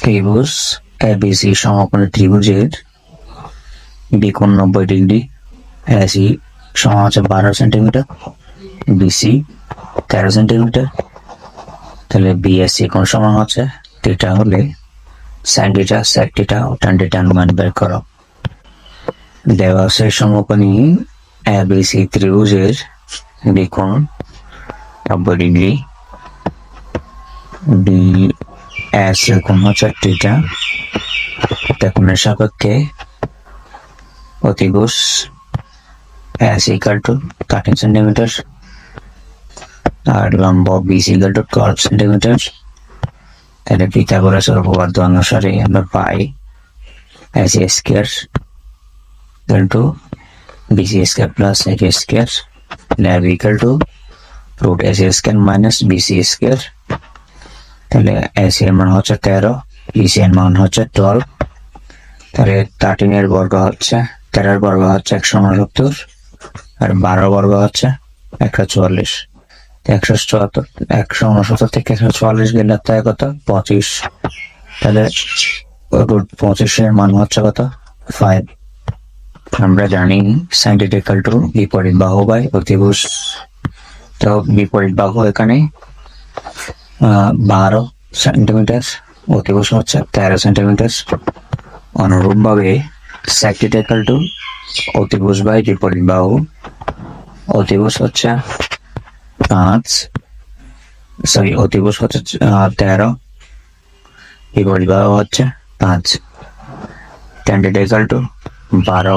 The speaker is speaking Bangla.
ত্রিভুজ এবিসি সমকোণী ত্রিভুজের বিকোণ নব্বই ডিগ্রি। এসি সমান হচ্ছে বারো সেন্টিমিটার। বিসি তেরো সেন্টিমিটার। তাহলে বিএসসি কোন সমান হচ্ছে থিটা হলে সেক থিটা ও tan থিটা অনুমান বের করো। দেওয়া আছে সমকোণী এবিসি ত্রিভুজের বিকোণ নব্বই ডিগ্রি। বি এর কোণ হচ্ছে থিটা ত্রিকোণের সাপেক্ষে অতিভুজ S equal to thirteen centimetre আর লম্ব BC equal to twelve centimetre তাহলে পিথাগোরাসের উপপাদ্য অনুসারে আমরা পাই S A square equal to BC square plus A square lab equal to root S square minus BC square তাহলে এস এর মান হচ্ছে তেরো বিসি এর মান হচ্ছে টুয়েলভ তাহলে থার্টিন এর বর্গ হচ্ছে, তেরোর বর্গ হচ্ছে একশো উনসত্তর, আর বারো বর্গ হচ্ছে একশো চুয়াল্লিশ। একশো চুয়াত্তর, একশো উনসত্তর থেকে একশো চুয়াল্লিশ গেলে তাই কত? পঁচিশ। তাহলে রুট পঁচিশের মান হচ্ছে কত? ফাইভ আমরা জানি সাইন্টিফিক্যাল টু বিপরীত বাহু বাই অতিভুজ। তো বিপরীত বাহু এখানে বারো সেন্টিমিটার অতিভুজ হচ্ছে তেরো সেন্টিমিটার অনুরূপভাবে স্যাক্রিটিক্যাল টু অতিভুজ বাই বিপরীত বাহু। অতিভুজ হচ্ছে পাঁচ সরি অতিভুজ হচ্ছে তেরো। বিপরীত বাহু হচ্ছে পাঁচ। ক্যান্ডিডেক্যাল টু বারো।